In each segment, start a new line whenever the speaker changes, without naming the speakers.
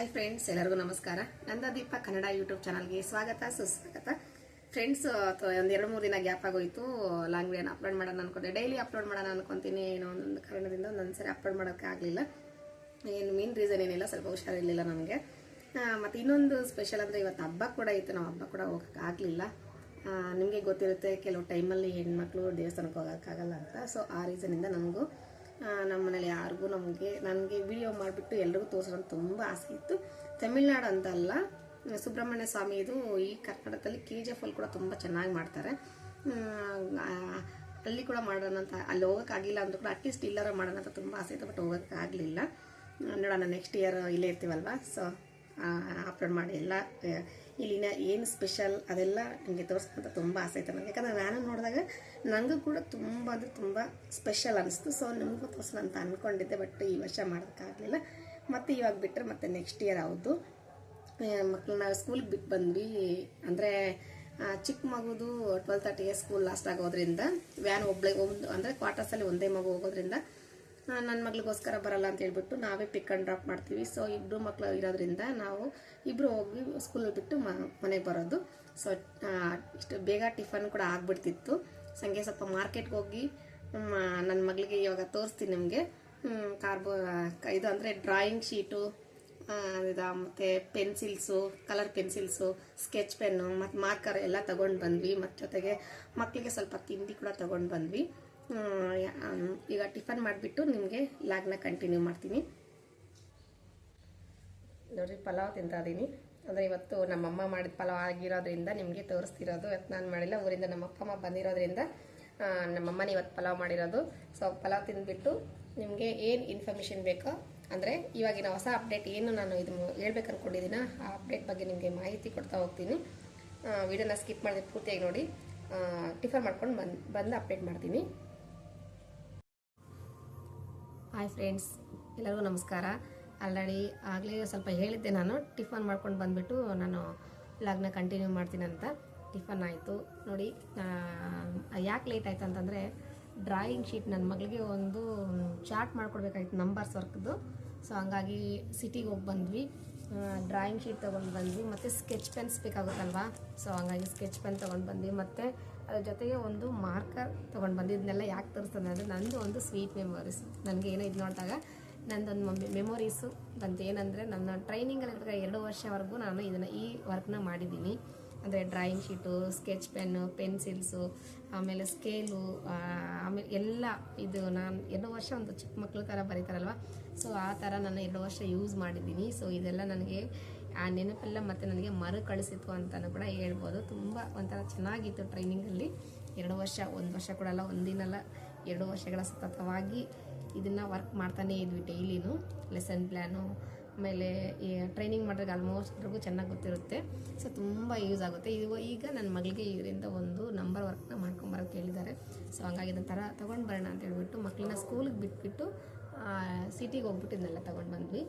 Hi friends ಎಲ್ಲರಿಗೂ ನಮಸ್ಕಾರ. ನಂದದೀಪ Kannada YouTube ಚಾನಲ್ಗೆ ಸ್ವಾಗತ, ಸುಸ್ವಾಗತ. ಫ್ರೆಂಡ್ಸ್ ಒಂದು ಎರಡು ಮೂರು ದಿನ ಗ್ಯಾಪ್ ಆಗೋಯ್ತು. ಲಾಂಗ್ ಅಪ್ಲೋಡ್ ಮಾಡೋಣ ಅನ್ಕೊಂಡೆ. ಡೈಲಿ ಅಪ್ಲೋಡ್ ಮಾಡೋಣ ಅನ್ಕೊತೀನಿ ಏನೋ ಒಂದೊಂದು ಕಾರಣದಿಂದ ಒಂದೊಂದು ಸರಿ ಅಪ್ಲೋಡ್ ಮಾಡೋಕ್ಕೆ ಆಗಲಿಲ್ಲ. ಏನು ಮೇನ್ ರೀಸನ್ ಏನಿಲ್ಲ, ಸ್ವಲ್ಪ ಹುಷಾರಿರಲಿಲ್ಲ ನಮಗೆ ಮತ್ತು ಇನ್ನೊಂದು ಸ್ಪೆಷಲ್ ಅಂದರೆ ಇವತ್ತು ಹಬ್ಬ ಕೂಡ ಇತ್ತು. ನಾವು ಹಬ್ಬ ಕೂಡ ಹೋಗೋಕೆ ಆಗಲಿಲ್ಲ. ನಿಮಗೆ ಗೊತ್ತಿರುತ್ತೆ, ಕೆಲವು ಟೈಮಲ್ಲಿ ಹೆಣ್ಮಕ್ಳು ದೇವಸ್ಥಾನಕ್ಕೆ ಹೋಗೋಕ್ಕಾಗಲ್ಲ ಅಂತ. ಸೊ ಆ ರೀಸನಿಂದ ನನಗೂ ನಮ್ಮ ಮನೇಲಿ ಯಾರಿಗೂ ನಮಗೆ, ನನಗೆ ವಿಡಿಯೋ ಮಾಡಿಬಿಟ್ಟು ಎಲ್ರಿಗೂ ತೋರಿಸೋಣ ತುಂಬ ಆಸೆ ಇತ್ತು. ತಮಿಳ್ನಾಡು ಅಂತ ಅಲ್ಲ, ಸುಬ್ರಹ್ಮಣ್ಯ ಸ್ವಾಮಿದು ಈ ಕರ್ನಾಟಕದಲ್ಲಿ ಕೆ ಜಿ ಎಫ್ ಕೂಡ ತುಂಬ ಚೆನ್ನಾಗಿ ಮಾಡ್ತಾರೆ. ಅಲ್ಲಿ ಕೂಡ ಮಾಡೋಣ ಅಂತ, ಅಲ್ಲಿ ಹೋಗೋಕ್ಕಾಗಿಲ್ಲ ಅಂದ್ರೂ ಕೂಡ ಅಟ್ಲೀಸ್ಟ್ ಇಲ್ಲಾರ ಮಾಡೋಣ ಅಂತ ತುಂಬ ಆಸೆ ಇತ್ತು ಬಟ್ ಹೋಗೋಕ್ಕಾಗಲಿಲ್ಲ ನೋಡೋಣ ನೆಕ್ಸ್ಟ್ ಇಯರ್ ಇಲ್ಲೇ ಇರ್ತೀವಲ್ವಾ? ಸೊ ಅಪ್ಲೋಡ್ ಮಾಡಿ ಎಲ್ಲ ಇಲ್ಲಿನ ಏನು ಸ್ಪೆಷಲ್ ಅದೆಲ್ಲ ನನಗೆ ತೋರಿಸ್ಕೊಂತ ತುಂಬ ಆಸೆ ಐತೆ ನನಗೆ ಯಾಕಂದರೆ ನಾನು ನೋಡಿದಾಗ ನನಗೂ ಕೂಡ ತುಂಬ ಅಂದರೆ ತುಂಬ ಸ್ಪೆಷಲ್ ಅನಿಸ್ತು. ಸೊ ನಿಮಗೂ ತೋರಿಸೋಣ ಅಂತ ಅಂದ್ಕೊಂಡಿದ್ದೆ ಬಟ್ ಈ ವರ್ಷ ಮಾಡೋಕ್ಕಾಗಲಿಲ್ಲ ಮತ್ತು ಇವಾಗ ಬಿಟ್ಟರೆ ಮತ್ತೆ ನೆಕ್ಸ್ಟ್ ಇಯರ್ ಹೌದು. ಮಕ್ಕಳನ್ನ ಸ್ಕೂಲ್ಗೆ ಬಿಟ್ಟು ಬಂದ್ವಿ. ಅಂದರೆ ಚಿಕ್ಕ ಮಗುದು ಟ್ವೆಲ್ ತರ್ಟಿಗೆ ಸ್ಕೂಲ್ ಲಾಸ್ಟ್ ಆಗೋದ್ರಿಂದ, ವ್ಯಾನ್ ಒಬ್ಬಳೆ ಒಂದು ಅಂದರೆ ಕ್ವಾರ್ಟರ್ಸಲ್ಲಿ ಒಂದೇ ಮಗು ಹೋಗೋದ್ರಿಂದ ನನ್ನ ಮಗಳಿಗೋಸ್ಕರ ಬರಲ್ಲ ಅಂತ ಹೇಳ್ಬಿಟ್ಟು ನಾವೇ ಪಿಕ್ ಆ್ಯಂಡ್ ಡ್ರಾಪ್ ಮಾಡ್ತೀವಿ. ಸೊ ಇಬ್ಬರು ಮಕ್ಕಳು ಇರೋದ್ರಿಂದ ನಾವು ಇಬ್ಬರು ಹೋಗಿ ಸ್ಕೂಲಲ್ಲಿ ಬಿಟ್ಟು ಮನೆಗೆ ಬರೋದು. ಸೊ ಇಷ್ಟು ಬೇಗ ಟಿಫನ್ ಕೂಡ ಆಗ್ಬಿಡ್ತಿತ್ತು. ಸಂಗೆ ಸ್ವಲ್ಪ ಮಾರ್ಕೆಟ್ಗೆ ಹೋಗಿ ನನ್ನ ಮಗಳಿಗೆ ಇವಾಗ ತೋರಿಸ್ತೀನಿ ನಿಮಗೆ. ಕಾರ್ಬೋ ಇದು ಅಂದರೆ ಡ್ರಾಯಿಂಗ್ ಶೀಟು ಇದು ಮತ್ತು pencils colour pencils sketch pen ಮತ್ತು ಮಾರ್ಕರ್ ಎಲ್ಲ ತೊಗೊಂಡು ಬಂದ್ವಿ. ಮತ್ತು ಜೊತೆಗೆ ಮಕ್ಕಳಿಗೆ ಸ್ವಲ್ಪ ತಿಂಡಿ ಕೂಡ ತೊಗೊಂಡು ಬಂದ್ವಿ. ಈಗ ಟಿಫನ್ ಮಾಡಿಬಿಟ್ಟು ನಿಮಗೆ ಲಾಗ್ನ ಕಂಟಿನ್ಯೂ ಮಾಡ್ತೀನಿ. ನೋಡಿರಿ, ಪಲಾವ್ ತಿಂತಾ ಇದ್ದೀನಿ ಅಂದರೆ ಇವತ್ತು ನಮ್ಮಮ್ಮ ಮಾಡಿದ ಪಲಾವ್ ಆಗಿರೋದ್ರಿಂದ ನಿಮಗೆ ತೋರಿಸ್ತಿರೋದು, ಇವತ್ತು ನಾನು ಮಾಡಿಲ್ಲ. ಊರಿಂದ ನಮ್ಮ ಅಪ್ಪ ಅಮ್ಮ ಬಂದಿರೋದ್ರಿಂದ ನಮ್ಮಮ್ಮನೇ ಇವತ್ತು ಪಲಾವ್ ಮಾಡಿರೋದು. ಸೊ ಪಲಾವ್ ತಿಂದುಬಿಟ್ಟು ನಿಮಗೆ ಏನು ಇನ್ಫಾರ್ಮೇಷನ್ ಬೇಕೋ, ಅಂದರೆ ಇವಾಗಿನ ಹೊಸ ಅಪ್ಡೇಟ್ ಏನು ನಾನು ಇದು ಹೇಳ್ಬೇಕು ಅಂದ್ಕೊಂಡಿದ್ದೀನ ಆ ಅಪ್ಡೇಟ್ ಬಗ್ಗೆ ನಿಮಗೆ ಮಾಹಿತಿ ಕೊಡ್ತಾ ಹೋಗ್ತೀನಿ. ವಿಡಿಯೋನ ಸ್ಕಿಪ್ ಮಾಡಿದ್ರೆ ಪೂರ್ತಿಯಾಗಿ ನೋಡಿ. ಟಿಫನ್ ಮಾಡ್ಕೊಂಡು ಬಂದು ಬಂದು ಅಪ್ಡೇಟ್ ಮಾಡ್ತೀನಿ. ಹಾಯ್ ಫ್ರೆಂಡ್ಸ್ ಎಲ್ಲರಿಗೂ ನಮಸ್ಕಾರ. ಆಲ್ರೆಡಿ ಆಗಲೇ ಸ್ವಲ್ಪ ಹೇಳಿದ್ದೆ ನಾನು, ಟಿಫನ್ ಮಾಡ್ಕೊಂಡು ಬಂದುಬಿಟ್ಟು ನಾನು ಲಾಗ್ನ ಕಂಟಿನ್ಯೂ ಮಾಡ್ತೀನಿ ಅಂತ. ಟಿಫನ್ ಆಯಿತು. ನೋಡಿ ಯಾಕೆ ಲೇಟ್ ಆಯ್ತು ಅಂತಂದರೆ ಡ್ರಾಯಿಂಗ್ ಶೀಟ್ ನನ್ನ ಮಗಳಿಗೆ ಒಂದು ಚಾರ್ಟ್ ಮಾಡ್ಕೊಡ್ಬೇಕಾಯ್ತು ನಂಬರ್ಸ್ ವರ್ಕ್ದು. ಸೊ ಹಂಗಾಗಿ ಸಿಟಿಗೆ ಹೋಗಿ ಬಂದ್ವಿ. ಡ್ರಾಯಿಂಗ್ ಶೀಟ್ ತೊಗೊಂಡು ಬಂದ್ವಿ. ಮತ್ತು ಸ್ಕೆಚ್ ಪೆನ್ಸ್ ಬೇಕಾಗುತ್ತಲ್ವಾ? ಸೊ ಹಂಗಾಗಿ ಸ್ಕೆಚ್ ಪೆನ್ ತೊಗೊಂಡು ಬಂದ್ವಿ. ಮತ್ತು ಅದ್ರ ಜೊತೆಗೆ ಒಂದು ಮಾರ್ಕರ್ ತೊಗೊಂಡು ಬಂದು ಇದನ್ನೆಲ್ಲ ಯಾಕೆ ತರಿಸ್ತದೆ ಅಂದರೆ ನಂದು ಒಂದು ಸ್ವೀಟ್ ಮೆಮೊರೀಸ್ ನನಗೆ ಏನೋ ಇದು ನೋಡಿದಾಗ ನಂದೊಂದು ಮೆಮೊರೀಸು ಬಂತು. ಏನಂದರೆ ನನ್ನ ಟ್ರೈನಿಂಗಲ್ಲಿ ಇರುವಾಗ ಎರಡು ವರ್ಷವರೆಗೂ ನಾನು ಇದನ್ನು ಈ ವರ್ಕ್ನ ಮಾಡಿದ್ದೀನಿ. ಅಂದರೆ drawing sheet sketch pen pencils ಆಮೇಲೆ ಸ್ಕೇಲು ಆಮೇಲೆ ಎಲ್ಲ ಇದು ನಾನು ಎರಡು ವರ್ಷ ಒಂದು ಚಿಕ್ಕ ಮಕ್ಕಳ ಥರ ಬರೀತಾರಲ್ವ? ಸೊ ಆ ಥರ ನಾನು ಎರಡು ವರ್ಷ ಯೂಸ್ ಮಾಡಿದ್ದೀನಿ. ಸೊ ಇದೆಲ್ಲ ನನಗೆ ಆ ನೆನಪೆಲ್ಲ ಮತ್ತೆ ನನಗೆ ಮರುಕಳಿಸಿತು ಅಂತಲೂ ಕೂಡ ಹೇಳ್ಬೋದು. ತುಂಬ ಒಂಥರ ಚೆನ್ನಾಗಿತ್ತು ಟ್ರೈನಿಂಗಲ್ಲಿ ಎರಡು ವರ್ಷ, ಒಂದು ವರ್ಷ ಕೂಡ ಅಲ್ಲ ಒಂದಿನಲ್ಲ ಎರಡು ವರ್ಷಗಳ ಸತತವಾಗಿ ಇದನ್ನು ವರ್ಕ್ ಮಾಡ್ತಾನೇ ಇದ್ವಿ ಡೈಲಿನೂ ಲೆಸನ್ ಪ್ಲ್ಯಾನು ಆಮೇಲೆ ಟ್ರೈನಿಂಗ್ ಮಾಡಿದಾಗ ಆಲ್ಮೋಸ್ಟ್ ಚೆನ್ನಾಗಿ ಗೊತ್ತಿರುತ್ತೆ. ಸೊ ತುಂಬ ಯೂಸ್ ಆಗುತ್ತೆ. ಇದು ಈಗ ನನ್ನ ಮಗಳಿಗೆ ಇದರಿಂದ ಒಂದು ನಂಬರ್ ವರ್ಕ್ನ ಮಾಡ್ಕೊಂಬರೋಕೆ ಹೇಳಿದ್ದಾರೆ ಸೊ ಹಂಗಾಗಿ ಇದನ್ನ ಥರ ತೊಗೊಂಡು ಬರೋಣ ಅಂತ ಹೇಳ್ಬಿಟ್ಟು ಮಕ್ಕಳನ್ನ ಸ್ಕೂಲಿಗೆ ಬಿಟ್ಬಿಟ್ಟು ಸಿಟಿಗೆ ಹೋಗ್ಬಿಟ್ಟು ಇದನ್ನೆಲ್ಲ ತೊಗೊಂಡು ಬಂದ್ವಿ.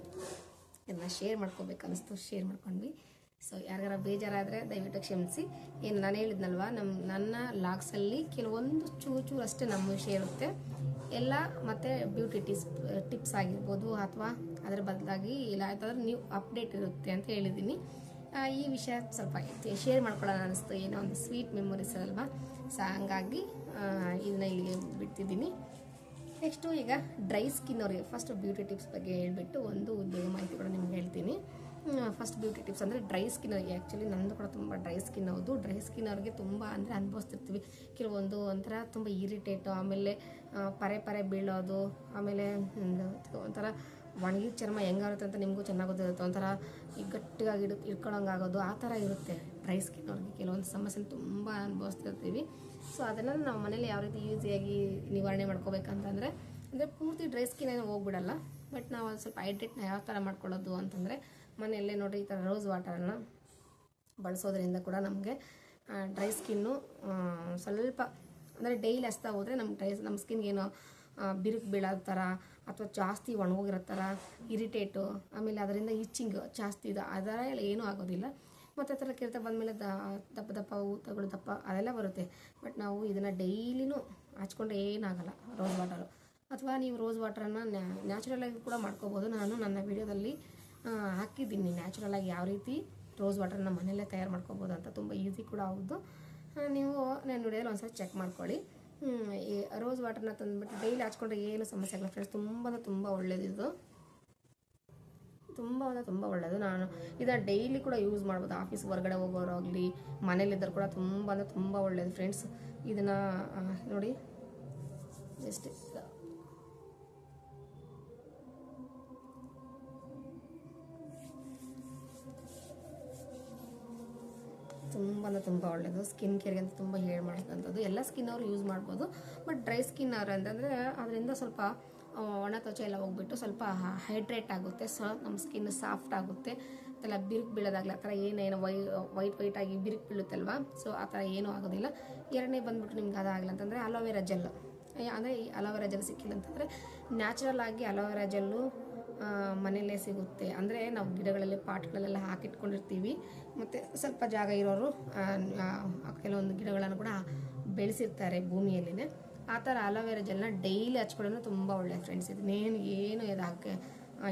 ಇದನ್ನ ಶೇರ್ ಮಾಡ್ಕೋಬೇಕು ಅನಿಸ್ತು ಶೇರ್ ಮಾಡ್ಕೊಂಡ್ವಿ. ಸೊ ಯಾರಿಗಾರ ಬೇಜಾರಾದರೆ ದಯವಿಟ್ಟು ಕ್ಷಮಿಸಿ. ಏನು ನಾನು ಹೇಳಿದ್ನಲ್ವ ನಮ್ಮ ನನ್ನ ಲಾಗ್ಸಲ್ಲಿ ಕೆಲವೊಂದು ಚೂರು ಚೂರು ಅಷ್ಟೇ ನಮ್ಮ ವಿಷಯ ಇರುತ್ತೆ. ಎಲ್ಲ ಮತ್ತು ಬ್ಯೂಟಿ ಟಿಪ್ಸ್ ಟಿಪ್ಸ್ ಆಗಿರ್ಬೋದು ಅಥವಾ ಅದರ ಬದಲಾಗಿ ಇಲ್ಲ, ಯಾವ್ದಾದ್ರು ನೀವು ಅಪ್ಡೇಟ್ ಇರುತ್ತೆ ಅಂತ ಹೇಳಿದ್ದೀನಿ. ಈ ವಿಷಯ ಸ್ವಲ್ಪ ಶೇರ್ ಮಾಡ್ಕೊಳ್ಳೋಣ ಅನಿಸ್ತು ಏನೋ ಒಂದು ಸ್ವೀಟ್ ಮೆಮೊರೀಸ್ ಅಲ್ವಾ? ಸೊ ಹಂಗಾಗಿ ಇದನ್ನ ಇಲ್ಲಿಗೆ ಬಿಡ್ತಿದ್ದೀನಿ. ನೆಕ್ಸ್ಟು ಈಗ ಡ್ರೈ ಸ್ಕಿನ್ ಅವರಿಗೆ ಫಸ್ಟ್ ಬ್ಯೂಟಿ ಟಿಪ್ಸ್ ಬಗ್ಗೆ ಹೇಳ್ಬಿಟ್ಟು ಒಂದು ಉದ್ಯೋಗ ಮಾಹಿತಿ ಕೂಡ ನಿಮ್ಗೆ ಹೇಳ್ತೀನಿ. ಫಸ್ಟ್ ಬ್ಯೂಟಿ ಟಿಪ್ಸ್ ಅಂದರೆ ಡ್ರೈ ಸ್ಕಿನ್ ಅವರಿಗೆ ಆ್ಯಕ್ಚುಲಿ ನಂದು ಕೂಡ ತುಂಬ ಡ್ರೈ ಸ್ಕಿನ್ ಹೌದು. ಡ್ರೈ ಸ್ಕಿನ್ ಅವ್ರಿಗೆ ತುಂಬ ಅಂದರೆ ಅನುಭವಿಸ್ತಿರ್ತೀವಿ. ಕೆಲವೊಂದು ಒಂಥರ ತುಂಬ ಇರಿಟೇಟು ಆಮೇಲೆ ಪರೆ ಪರೆ ಬೀಳೋದು, ಆಮೇಲೆ ಒಂಥರ ಒಣಗಿದ ಚರ್ಮ ಹೆಂಗಾಗುತ್ತೆ ಅಂತ ನಿಮಗೂ ಚೆನ್ನಾಗಿ ಗೊತ್ತಿರುತ್ತೆ. ಒಂಥರ ಈ ಗಟ್ಟಿಯಾಗಿ ಇಡ್ ಇಟ್ಕೊಳ್ಳೋಂಗಾಗೋದು ಆ ಥರ ಇರುತ್ತೆ. ಸ್ಕಿನ್ ಅವ್ರಿಗೆ ಕೆಲವೊಂದು ಸಮಸ್ಯೆ ತುಂಬ ಅನುಭವಿಸ್ತಿರ್ತೀವಿ. ಸೊ ಅದನ್ನು ನಾವು ಮನೇಲಿ ಯಾವ ರೀತಿ ಈಸಿಯಾಗಿ ನಿವಾರಣೆ ಮಾಡ್ಕೋಬೇಕಂತಂದರೆ, ಅಂದರೆ ಪೂರ್ತಿ ಡ್ರೈ ಸ್ಕಿನ್ ಏನು ಹೋಗ್ಬಿಡಲ್ಲ. ಬಟ್ ನಾವು ಒಂದು ಸ್ವಲ್ಪ ಹೈಡ್ರೇಟ್ನ ಯಾವ ಥರ ಮಾಡ್ಕೊಳ್ಳೋದು ಅಂತಂದರೆ, ಮನೆಯಲ್ಲೇ ನೋಡಿ ಈ ಥರ ರೋಸ್ ವಾಟರನ್ನು ಬಳಸೋದ್ರಿಂದ ಕೂಡ ನಮಗೆ ಡ್ರೈ ಸ್ಕಿನ್ನು ಸ್ವಲ್ಪ, ಅಂದರೆ ಡೈಲಿ ಹಚ್ತಾ ಹೋದರೆ ನಮ್ಮ ಡ್ರೈ ನಮ್ಮ ಸ್ಕಿನ್ಗೆ ಏನೋ ಬಿರುಕು ಬೀಳೋ ಥರ ಅಥವಾ ಜಾಸ್ತಿ ಒಣಗೋಗಿರೋ ಥರ ಇರಿಟೇಟು ಆಮೇಲೆ ಅದರಿಂದ ಇಚ್ಚಿಂಗ್ ಜಾಸ್ತಿ ಇದು, ಅದರ ಎಲ್ಲ ಏನೂ ಆಗೋದಿಲ್ಲ. ಮತ್ತು ಥರ ಕೆರೆತ ಬಂದಮೇಲೆ ದಪ್ಪ ದಪ್ಪ ಊತಗಳು ದಪ್ಪ ಅದೆಲ್ಲ ಬರುತ್ತೆ. ಬಟ್ ನಾವು ಇದನ್ನು ಡೈಲಿನೂ ಹಚ್ಕೊಂಡ್ರೆ ಏನಾಗಲ್ಲ ರೋಸ್ ವಾಟರು ಅಥವಾ ನೀವು ರೋಸ್ ವಾಟರನ್ನು ನ್ಯಾಚುರಲ್ ಆಗಿ ಕೂಡ ಮಾಡ್ಕೋಬೋದು. ನಾನು ನನ್ನ ವಿಡಿಯೋದಲ್ಲಿ ಹಾಕಿದ್ದೀನಿ. ನ್ಯಾಚುರಲಾಗಿ ಯಾವ ರೀತಿ ರೋಸ್ ವಾಟರ್ನ ಮನೆಯಲ್ಲೇ ತಯಾರು ಮಾಡ್ಕೋಬೋದು ಅಂತ ತುಂಬ ಈಸಿ ಕೂಡ ಹೌದು. ನೀವು ನೀವು ನಾನು ಒಂದು ಒಂದ್ಸಲ ಚೆಕ್ ಮಾಡ್ಕೊಳ್ಳಿ. ರೋಸ್ ವಾಟರ್ನ ತಂದುಬಿಟ್ಟು ಡೈಲಿ ಹಚ್ಕೊಂಡ್ರೆ ಏನು ಸಮಸ್ಯೆ ಆಗಲ್ಲ ಫ್ರೆಂಡ್ಸ್ ತುಂಬ ತುಂಬ ಒಳ್ಳೇದಿದು. ತುಂಬ ಅಂದರೆ ತುಂಬ ಒಳ್ಳೆಯದು ನಾನು ಇದನ್ನು ಡೈಲಿ ಕೂಡ ಯೂಸ್ ಮಾಡ್ಬೋದು. ಆಫೀಸ್ ಹೊರಗಡೆ ಹೋಗೋರಾಗಲಿ, ಮನೇಲಿದ್ದರೂ ಕೂಡ ತುಂಬ ಅಂದರೆ ತುಂಬ ಒಳ್ಳೆಯದು ಫ್ರೆಂಡ್ಸ್ ಇದನ್ನು ನೋಡಿ. ಜಸ್ಟ್ ತುಂಬ ಅಂದರೆ ತುಂಬ ಒಳ್ಳೆಯದು ಸ್ಕಿನ್ ಕೇರ್ಗೆ ಅಂತ ತುಂಬ ಹೇಳಿ ಮಾಡ್ತಂಥದ್ದು ಎಲ್ಲ ಸ್ಕಿನ್ ಅವರು ಯೂಸ್ ಮಾಡ್ಬೋದು. ಬಟ್ ಡ್ರೈ ಸ್ಕಿನ್ ಅವರು ಅಂತಂದರೆ, ಅದರಿಂದ ಸ್ವಲ್ಪ ಒಣ ತ್ವಚ ಎಲ್ಲ ಹೋಗ್ಬಿಟ್ಟು ಸ್ವಲ್ಪ ಹೈಡ್ರೇಟ್ ಆಗುತ್ತೆ, ಸೊ, ನಮ್ಮ ಸ್ಕಿನ್ ಸಾಫ್ಟ್ ಆಗುತ್ತೆ. ಅದೆಲ್ಲ ಬಿರುಕು ಬೀಳೋದಾಗಲಿ ಆ ಥರ ಏನೇನು ವೈ, ವೈಟ್ ವೈಟ್ ಆಗಿ ಬಿರುಕು ಬೀಳುತ್ತಲ್ವಾ? ಸೊ ಆ ಥರ ಏನೂ ಆಗೋದಿಲ್ಲ. ಎರಡನೇ ಬಂದ್ಬಿಟ್ಟು ನಿಮ್ಗೆ ಅದಾಗಲ್ಲ ಅಂತಂದರೆ ಅಲೋವೆರಾ ಜೆಲ್ ಅಂದರೆ ಈ ಅಲೋವೆರಾ ಜೆಲ್ ಸಿಕ್ಕಿಲ್ಲ ಅಂತಂದರೆ ನ್ಯಾಚುರಲ್ ಆಗಿ ಅಲೋವೆರಾ ಜೆಲ್ಲು ಮನೆಯಲ್ಲೇ ಸಿಗುತ್ತೆ. ಅಂದರೆ ನಾವು ಗಿಡಗಳಲ್ಲಿ ಪಾಟ್ಗಳಲ್ಲೆಲ್ಲ ಹಾಕಿಟ್ಕೊಂಡಿರ್ತೀವಿ. ಮತ್ತು ಸ್ವಲ್ಪ ಜಾಗ ಇರೋರು ಕೆಲವೊಂದು ಗಿಡಗಳನ್ನು ಕೂಡ ಬೆಳೆಸಿರ್ತಾರೆ ಭೂಮಿಯಲ್ಲಿನೇ. ಆ ಥರ ಅಲೋವೆರಾ ಜೆಲ್ನ ಡೈಲಿ ಹಚ್ಕೊಳ್ಳೋದು ತುಂಬ ಒಳ್ಳೆಯದು ಫ್ರೆಂಡ್ಸ್ ಇದನ್ನೇನು ಏನು ಇದಾಕೆ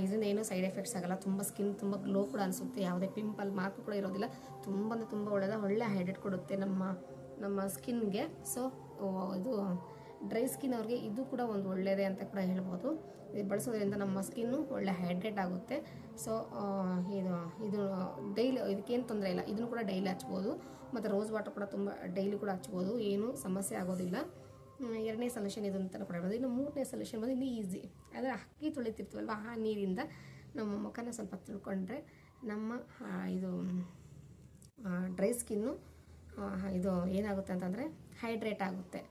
ಇದರಿಂದ ಏನೂ ಸೈಡ್ ಎಫೆಕ್ಟ್ಸ್ ಆಗಲ್ಲ. ತುಂಬ ಸ್ಕಿನ್ ತುಂಬ ಗ್ಲೋ ಕೂಡ ಅನಿಸುತ್ತೆ. ಯಾವುದೇ ಪಿಂಪಲ್ ಮಾರ್ಕ್ ಕೂಡ ಇರೋದಿಲ್ಲ. ತುಂಬ ಅಂದರೆ ತುಂಬ ಒಳ್ಳೆಯದ ಒಳ್ಳೆ ಹೈಡ್ರೇಟ್ ಕೊಡುತ್ತೆ ನಮ್ಮ ನಮ್ಮ ಸ್ಕಿನ್ಗೆ ಸೊ ಇದು ಡ್ರೈ ಸ್ಕಿನ್ ಅವ್ರಿಗೆ ಇದು ಕೂಡ ಒಂದು ಒಳ್ಳೆಯದೇ ಅಂತ ಕೂಡ ಹೇಳ್ಬೋದು. ಇದು ಬಳಸೋದ್ರಿಂದ ನಮ್ಮ ಸ್ಕಿನ್ನು ಒಳ್ಳೆ ಹೈಡ್ರೇಟ್ ಆಗುತ್ತೆ. ಸೊ ಇದು ಇದು ಡೈಲಿ ಇದಕ್ಕೇನು ತೊಂದರೆ ಇಲ್ಲ. ಇದನ್ನು ಕೂಡ ಡೈಲಿ ಹಚ್ಬೋದು. ಮತ್ತು ರೋಸ್ ವಾಟರ್ ಕೂಡ ತುಂಬ ಡೈಲಿ ಕೂಡ ಹಚ್ಬೋದು. ಏನೂ ಸಮಸ್ಯೆ ಆಗೋದಿಲ್ಲ. ಎರಡನೇ ಸೊಲ್ಯೂಷನ್ ಇದು ಅಂತ ಕೂಡ ಹೇಳ್ಬೋದು. ಇನ್ನು ಮೂರನೇ ಸೊಲ್ಯೂಷನ್ ಬಂದು ಇನ್ನು ಈಸಿ ಅಂದರೆ ಅಕ್ಕಿ ತೊಳಿತಿರ್ತೀವಲ್ವ, ಆ ನೀರಿಂದ ನಮ್ಮ ಮುಖನ ಸ್ವಲ್ಪ ತಿಳ್ಕೊಂಡ್ರೆ ನಮ್ಮ ಇದು ಡ್ರೈ ಸ್ಕಿನ್ನು ಇದು ಏನಾಗುತ್ತೆ ಅಂತಂದರೆ ಹೈಡ್ರೇಟ್ ಆಗುತ್ತೆ.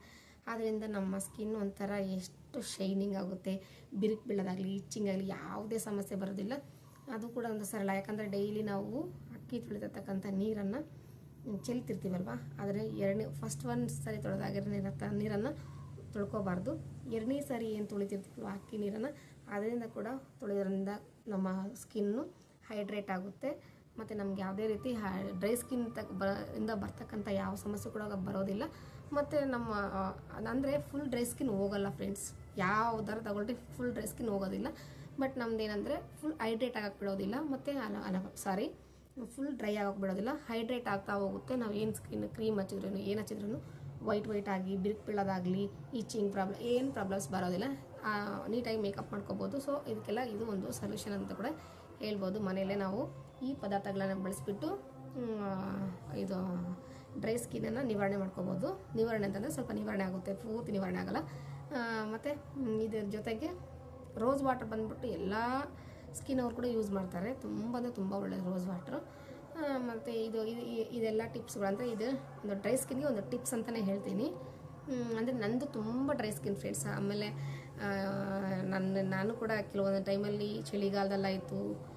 ಆದ್ದರಿಂದ ನಮ್ಮ ಸ್ಕಿನ್ ಒಂಥರ ಎಷ್ಟು ಶೈನಿಂಗ್ ಆಗುತ್ತೆ. ಬಿರುಕು ಬೀಳೋದಾಗಲಿ ಇಚ್ಚಿಂಗ್ ಆಗಲಿ, ಯಾವುದೇ ಸಮಸ್ಯೆ ಬರೋದಿಲ್ಲ. ಅದು ಕೂಡ ಒಂದು ಸರಳ. ಯಾಕಂದರೆ ಡೈಲಿ ನಾವು ಅಕ್ಕಿ ತುಳಿತಕ್ಕಂಥ ನೀರನ್ನು ಚೆಲ್ತಿರ್ತೀವಲ್ವ? ಆದರೆ ಎರಡನೇ ಫಸ್ಟ್ ಒಂದು ಸರಿ ನೀರತ್ತ ನೀರನ್ನು ತೊಳ್ಕೊಬಾರ್ದು. ಎರಡನೇ ಸಾರಿ ಏನು ತೊಳಿತಿರ್ತೀವಲ್ವ ಅಕ್ಕಿ ನೀರನ್ನು, ಅದರಿಂದ ಕೂಡ ತೊಳೆಯೋದ್ರಿಂದ ನಮ್ಮ ಸ್ಕಿನ್ನು ಹೈಡ್ರೇಟ್ ಆಗುತ್ತೆ. ಮತ್ತು ನಮ್ಗೆ ಯಾವುದೇ ರೀತಿ ಡ್ರೈ ಸ್ಕಿನ್ ತಕ್ ಬ, ಇಂದ ಬರ್ತಕ್ಕಂಥ ಯಾವ ಸಮಸ್ಯೆ ಕೂಡ ಬರೋದಿಲ್ಲ. ಮತ್ತು ನಮ್ಮ ಅಂದರೆ ಫುಲ್ ಡ್ರೈ ಸ್ಕಿನ್ ಹೋಗಲ್ಲ ಫ್ರೆಂಡ್ಸ್ ಯಾವ್ದಾರ ತಗೊಳ್ರಿ ಫುಲ್ ಡ್ರೈ ಸ್ಕಿನ್ ಹೋಗೋದಿಲ್ಲ. ಬಟ್ ನಮ್ದು ಏನಂದರೆ ಫುಲ್ ಹೈಡ್ರೇಟ್ ಆಗಕ್ಕೆ ಬಿಡೋದಿಲ್ಲ. ಮತ್ತು ಅಲ ಸಾರಿ ಫುಲ್ ಡ್ರೈ ಆಗೋಕೆ ಬಿಡೋದಿಲ್ಲ. ಹೈಡ್ರೇಟ್ ಆಗ್ತಾ ಹೋಗುತ್ತೆ. ನಾವು ಏನು ಸ್ಕಿನ್ ಕ್ರೀಮ್ ಹಚ್ಚಿದ್ರು ಏನು ಹಚ್ಚಿದ್ರು ವೈಟ್ ವೈಟ್ ಆಗಿ, ಬಿರುಕು ಬೀಳೋದಾಗಲಿ ಈಚಿಂಗ್ ಪ್ರಾಬ್ಲಮ್ ಏನು ಪ್ರಾಬ್ಲಮ್ಸ್ ಬರೋದಿಲ್ಲ. ನೀಟಾಗಿ ಮೇಕಪ್ ಮಾಡ್ಕೋಬೋದು. ಸೊ ಇದಕ್ಕೆಲ್ಲ ಇದು ಒಂದು ಸೊಲ್ಯೂಷನ್ ಅಂತ ಕೂಡ ಹೇಳ್ಬೋದು. ಮನೆಯಲ್ಲೇ ನಾವು ಈ ಪದಾರ್ಥಗಳನ್ನು ಬಳಸಿಬಿಟ್ಟು ಇದು ಡ್ರೈ ಸ್ಕಿನ್ನನ್ನು ನಿವಾರಣೆ ಮಾಡ್ಕೋಬೋದು. ನಿವಾರಣೆ ಅಂತಂದರೆ ಸ್ವಲ್ಪ ನಿವಾರಣೆ ಆಗುತ್ತೆ. ಪೂರ್ತಿ ನಿವಾರಣೆ ಆಗಲ್ಲ. ಮತ್ತು ಇದರ ಜೊತೆಗೆ ರೋಸ್ ವಾಟರ್ ಬಂದ್ಬಿಟ್ಟು ಎಲ್ಲ ಸ್ಕಿನ್ ಅವ್ರು ಕೂಡ ಯೂಸ್ ಮಾಡ್ತಾರೆ. ತುಂಬ ಅಂದರೆ ತುಂಬ ಒಳ್ಳೆಯದು ರೋಸ್ ವಾಟ್ರು. ಮತ್ತು ಇದು ಇದು, ಈ- ಇದೆಲ್ಲ ಟಿಪ್ಸ್ಗಳು ಅಂದರೆ ಇದು ಒಂದು ಡ್ರೈ ಸ್ಕಿನ್ಗೆ ಒಂದು ಟಿಪ್ಸ್ ಅಂತಲೇ ಹೇಳ್ತೀನಿ. ಅಂದರೆ ನಂದು ತುಂಬ ಡ್ರೈ ಸ್ಕಿನ್ ಫ್ರೆಂಡ್ಸ್ ಆಮೇಲೆ ನನ್ನ, ನಾನು ಕೂಡ ಕೆಲವೊಂದು ಟೈಮಲ್ಲಿ ಚಳಿಗಾಲದಲ್ಲಾಯಿತು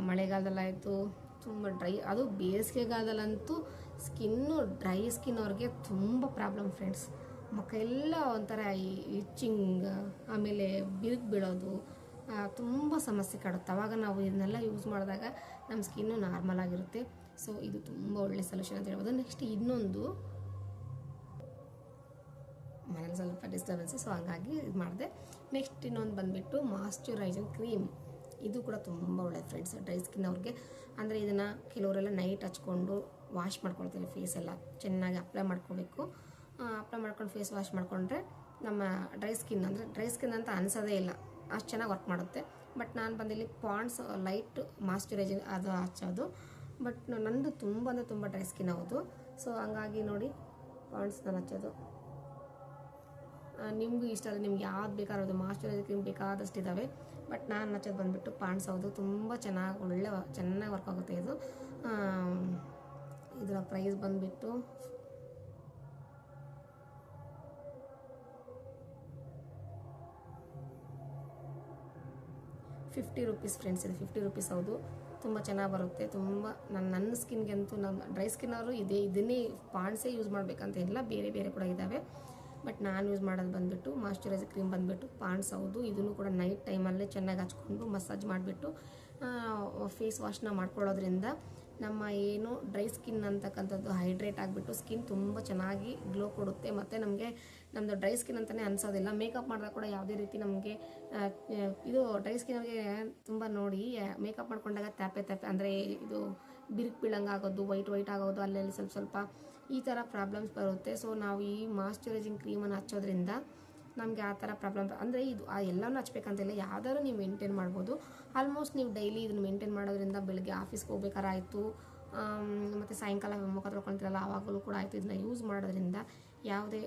ಮಳೆಗಾಲದಲ್ಲಾಯಿತು ತುಂಬ ಡ್ರೈ, ಅದು ಬೇಸಿಗೆಗಾಲದಲ್ಲಂತೂ ಸ್ಕಿನ್ನು, ಡ್ರೈ ಸ್ಕಿನ್ ಅವ್ರಿಗೆ ತುಂಬ ಪ್ರಾಬ್ಲಮ್ ಫ್ರೆಂಡ್ಸ್. ಮಕ್ಕ ಎಲ್ಲ ಒಂಥರ ಇಚ್ಚಿಂಗ್, ಆಮೇಲೆ ಬಿರುಕು ಬೀಳೋದು ತುಂಬ ಸಮಸ್ಯೆ ಕಾಡುತ್ತೆ. ಆವಾಗ ನಾವು ಇದನ್ನೆಲ್ಲ ಯೂಸ್ ಮಾಡಿದಾಗ ನಮ್ಮ ಸ್ಕಿನ್ನು ನಾರ್ಮಲ್ ಆಗಿರುತ್ತೆ. ಸೊ ಇದು ತುಂಬ ಒಳ್ಳೆ ಸೊಲ್ಯೂಷನ್ ಅಂತ ಹೇಳ್ಬೋದು. ನೆಕ್ಸ್ಟ್ ಇನ್ನೊಂದು ಮನೇಲಿ ಸ್ವಲ್ಪ ಡಿಸ್ಟರ್ಬೆನ್ಸ್ ಸೊ ಹಾಗಾಗಿ ಇದು ಮಾಡಿದೆ. ನೆಕ್ಸ್ಟ್ ಇನ್ನೊಂದು ಬಂದುಬಿಟ್ಟು ಮಾಯ್ಶ್ಚರೈಸಿಂಗ್ ಕ್ರೀಮ್ ಇದು ಕೂಡ ತುಂಬ ಒಳ್ಳೆ ಫ್ರೆಂಡ್ಸ್ ಡ್ರೈ ಸ್ಕಿನ್ ಅವ್ರಿಗೆ. ಅಂದರೆ ಇದನ್ನು ಕೆಲವರೆಲ್ಲ ನೈಟ್ ಹಚ್ಕೊಂಡು ವಾಶ್ ಮಾಡ್ಕೊಳ್ತಾರೆ ಫೇಸ್ ಎಲ್ಲ. ಚೆನ್ನಾಗಿ ಅಪ್ಲೈ ಮಾಡ್ಕೋಬೇಕು. ಅಪ್ಲೈ ಮಾಡ್ಕೊಂಡು ಫೇಸ್ ವಾಶ್ ಮಾಡಿಕೊಂಡ್ರೆ ನಮ್ಮ ಡ್ರೈ ಸ್ಕಿನ್ ಅಂದರೆ ಡ್ರೈ ಸ್ಕಿನ್ ಅಂತ ಅನಿಸೋದೇ ಇಲ್ಲ. ಅಷ್ಟು ಚೆನ್ನಾಗಿ ವರ್ಕ್ ಮಾಡುತ್ತೆ. ಬಟ್ ನಾನು ಬಂದಿಲ್ಲಿ ಪಾಂಡ್ಸ್, ಲೈಟ್ ಮಾಯ್ಶ್ಚರೈಸಿಂಗ್ ಅದು ಹಚ್ಚೋದು. ಬಟ್ ನಂದು ತುಂಬ ಅಂದರೆ ತುಂಬ ಡ್ರೈ ಸ್ಕಿನ್ ಹೌದು. ಸೊ ಹಂಗಾಗಿ ನೋಡಿ ಪಾಂಡ್ಸ್ ನಾನು ಹಚ್ಚೋದು. ನಿಮಗೂ ಇಷ್ಟ ಆದರೆ ನಿಮ್ಗೆ ಯಾವ್ದು ಬೇಕಾದ್ರೂ ಮಾಯ್ಶ್ಚರೈಸರ್ ಕ್ರೀಮ್ ಬೇಕಾದಷ್ಟು ಇದ್ದಾವೆ ಬಟ್ ನಾನು ಹಚ್ಚೋದು ಬಂದುಬಿಟ್ಟು ಪಾಂಡ್ಸ್ ಹೌದು. ತುಂಬ ಚೆನ್ನಾಗಿ, ಒಳ್ಳೆ, ಚೆನ್ನಾಗಿ ವರ್ಕ್ ಆಗುತ್ತೆ ಇದು. ಇದರ ಪ್ರೈಸ್ ಬಂದುಬಿಟ್ಟು ಫಿಫ್ಟಿ ರುಪೀಸ್ ಫ್ರೆಂಡ್ಸ್ ಇದು ಫಿಫ್ಟಿ ರುಪೀಸ್ ಹೌದು. ತುಂಬ ಚೆನ್ನಾಗಿ ಬರುತ್ತೆ. ತುಂಬ ನನ್ನ ನನ್ನ ಸ್ಕಿನ್ಗೆ ಅಂತೂ ನಮ್ಮ ಡ್ರೈ ಸ್ಕಿನ್ ಅವರು ಇದೇ, ಇದನ್ನೇ ಪಾಂಡ್ಸೇ ಯೂಸ್ ಮಾಡಬೇಕಂತ ಇಲ್ಲ. ಬೇರೆ ಬೇರೆ ಕೂಡ ಇದ್ದಾವೆ ಬಟ್ ನಾನು ಯೂಸ್ ಮಾಡೋದು ಬಂದುಬಿಟ್ಟು ಮಾಯಶ್ಚರೈಸರ್ ಕ್ರೀಮ್ ಬಂದುಬಿಟ್ಟು ಪಾಂಡ್ಸ್ ಹೌದು. ಇದನ್ನು ಕೂಡ ನೈಟ್ ಟೈಮಲ್ಲೇ ಚೆನ್ನಾಗಿ ಹಚ್ಕೊಂಡು ಮಸಾಜ್ ಮಾಡಿಬಿಟ್ಟು ಫೇಸ್ ವಾಶ್ನ ಮಾಡ್ಕೊಳ್ಳೋದ್ರಿಂದ ನಮ್ಮ ಏನು ಡ್ರೈ ಸ್ಕಿನ್ ಅಂತಕ್ಕಂಥದ್ದು ಹೈಡ್ರೇಟ್ ಆಗಿಬಿಟ್ಟು ಸ್ಕಿನ್ ತುಂಬ ಚೆನ್ನಾಗಿ ಗ್ಲೋ ಕೊಡುತ್ತೆ. ಮತ್ತು ನಮಗೆ ನಮ್ಮದು ಡ್ರೈ ಸ್ಕಿನ್ ಅಂತಲೇ ಅನಿಸೋದಿಲ್ಲ. ಮೇಕಪ್ ಮಾಡಿದಾಗ ಕೂಡ ಯಾವುದೇ ರೀತಿ ನಮಗೆ ಇದು ಡ್ರೈ ಸ್ಕಿನ್ಗೆ ತುಂಬ ನೋಡಿ ಮೇಕಪ್ ಮಾಡ್ಕೊಂಡಾಗ ತ್ಯಾಪೆ ತ್ಯಾಪೆ, ಅಂದರೆ ಇದು ಬಿರುಕು ಬೀಳಂಗೆ ಆಗೋದು, ವೈಟ್ ವೈಟ್ ಆಗೋದು, ಅಲ್ಲಲ್ಲಿ ಸ್ವಲ್ಪ ಸ್ವಲ್ಪ ಈ ಥರ ಪ್ರಾಬ್ಲಮ್ಸ್ ಬರುತ್ತೆ. ಸೊ ನಾವು ಈ ಮಾಯಶ್ಚರೈಸಿಂಗ್ ಕ್ರೀಮನ್ನು ಹಚ್ಚೋದ್ರಿಂದ ನಮಗೆ ಆ ಥರ ಪ್ರಾಬ್ಲಮ್ ಅಂದರೆ ಇದು ಆ ಎಲ್ಲನೂ ಹಚ್ಬೇಕಂತಿಲ್ಲ. ಯಾವ್ದಾದ್ರು ನೀವು ಮೇಂಟೈನ್ ಮಾಡ್ಬೋದು. ಆಲ್ಮೋಸ್ಟ್ ನೀವು ಡೈಲಿ ಇದನ್ನು ಮೇಂಟೈನ್ ಮಾಡೋದ್ರಿಂದ ಬೆಳಗ್ಗೆ ಆಫೀಸ್ಗೆ ಹೋಗ್ಬೇಕಾರಾಯಿತು ಮತ್ತು ಸಾಯಂಕಾಲ ಮುಖ ತೊಳ್ಕೊಳ್ತಿರಲ್ಲ ಆವಾಗಲೂ ಕೂಡ ಆಯಿತು ಇದನ್ನ ಯೂಸ್ ಮಾಡೋದ್ರಿಂದ ಯಾವುದೇ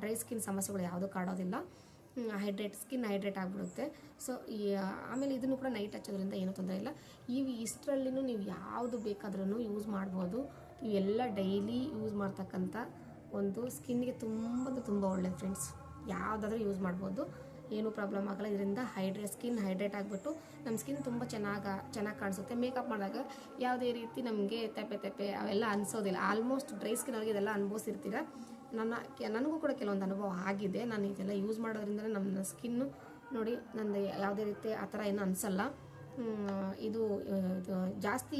ಡ್ರೈ ಸ್ಕಿನ್ ಸಮಸ್ಯೆಗಳು ಯಾವುದೂ ಕಾಡೋದಿಲ್ಲ. ಹೈಡ್ರೇಟ್ ಸ್ಕಿನ್ ಹೈಡ್ರೇಟ್ ಆಗಿಬಿಡುತ್ತೆ. ಸೊ ಈ ಆಮೇಲೆ ಇದನ್ನು ಕೂಡ ನೈಟ್ ಹಚ್ಚೋದ್ರಿಂದ ಏನೂ ತೊಂದರೆ ಇಲ್ಲ. ಇವು ಇಷ್ಟರಲ್ಲಿನೂ ನೀವು ಯಾವುದು ಬೇಕಾದ್ರೂ ಯೂಸ್ ಮಾಡ್ಬೋದು. ಇವೆಲ್ಲ ಡೈಲಿ ಯೂಸ್ ಮಾಡ್ತಕ್ಕಂಥ ಒಂದು ಸ್ಕಿನ್ಗೆ ತುಂಬ ತುಂಬ ಒಳ್ಳೆಯ ಫ್ರೆಂಡ್ಸ್ ಯಾವುದಾದ್ರೂ ಯೂಸ್ ಮಾಡ್ಬೋದು. ಏನೂ ಪ್ರಾಬ್ಲಮ್ ಆಗಲ್ಲ. ಇದರಿಂದ ಹೈಡ್ರೇ ಸ್ಕಿನ್ ಹೈಡ್ರೇಟ್ ಆಗಿಬಿಟ್ಟು ನಮ್ಮ ಸ್ಕಿನ್ ತುಂಬ ಚೆನ್ನಾಗ, ಚೆನ್ನಾಗಿ ಕಾಣಿಸುತ್ತೆ. ಮೇಕಪ್ ಮಾಡಿದಾಗ ಯಾವುದೇ ರೀತಿ ನಮಗೆ ತೆಪ್ಪೆ ತೆಪ್ಪೆ ಅವೆಲ್ಲ ಅನಿಸೋದಿಲ್ಲ. ಆಲ್ಮೋಸ್ಟ್ ಡ್ರೈ ಸ್ಕಿನ್ ಅವ್ರಿಗೆ ಇದೆಲ್ಲ ಅನುಭವಿಸಿರ್ತೀರ. ನನ್ನ, ನನಗೂ ಕೂಡ ಕೆಲವೊಂದು ಅನುಭವ ಆಗಿದೆ. ನಾನು ಇದೆಲ್ಲ ಯೂಸ್ ಮಾಡೋದ್ರಿಂದ ನನ್ನ ಸ್ಕಿನ್ನು ನೋಡಿ ನಂದು ಯಾವುದೇ ರೀತಿ ಆ ಥರ ಏನೂ ಅನಿಸಲ್ಲ. ಇದು ಜಾಸ್ತಿ